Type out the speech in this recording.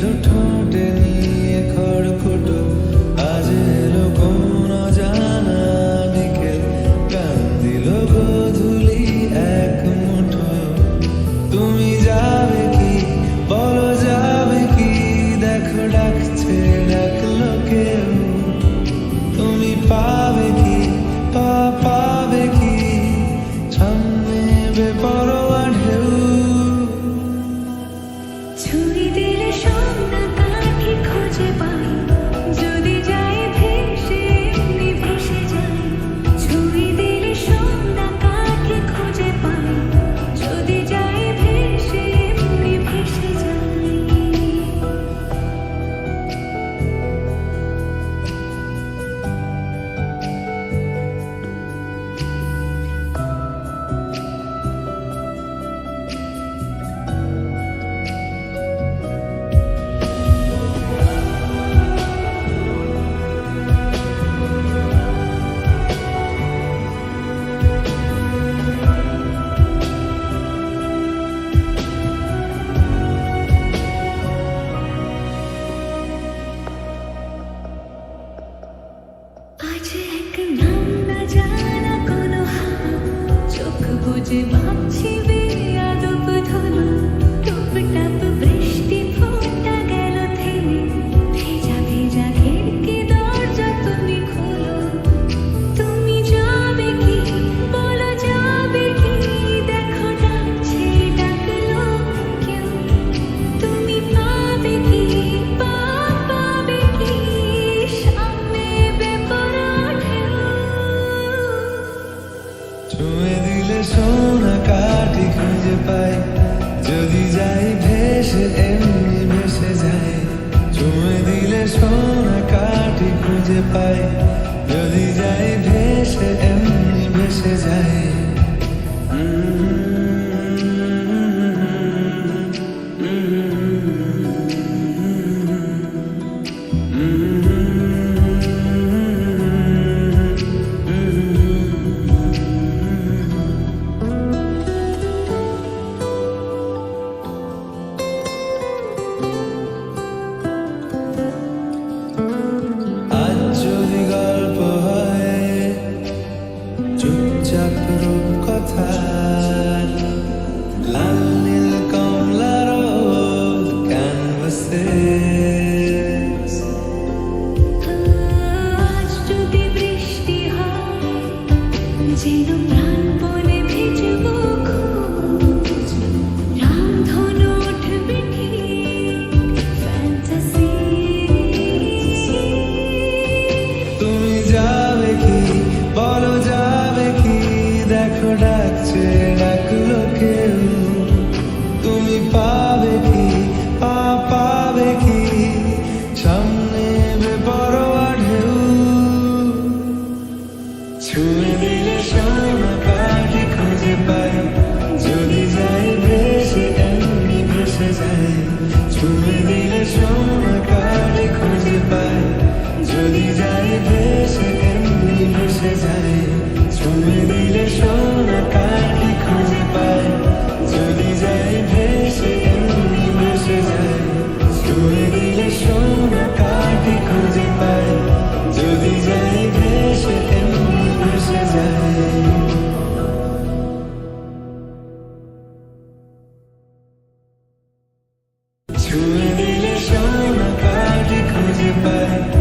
little you. যদি যাই, ভেসে এমনি ভেসে যায় চুমে দিলে সোনা কাটি খুঁজে পায় যদি যাই, ভেসে এমনি ভেসে যাই। যাবে কি বলো যাবে কি দেখো ডাকছে। সোনা কাটি খুঁজে পাই যদি যাই ভেসে এমনি ভেসে যাই ছুঁয়ে দিলে সোনা কাটি খুঁজে পাই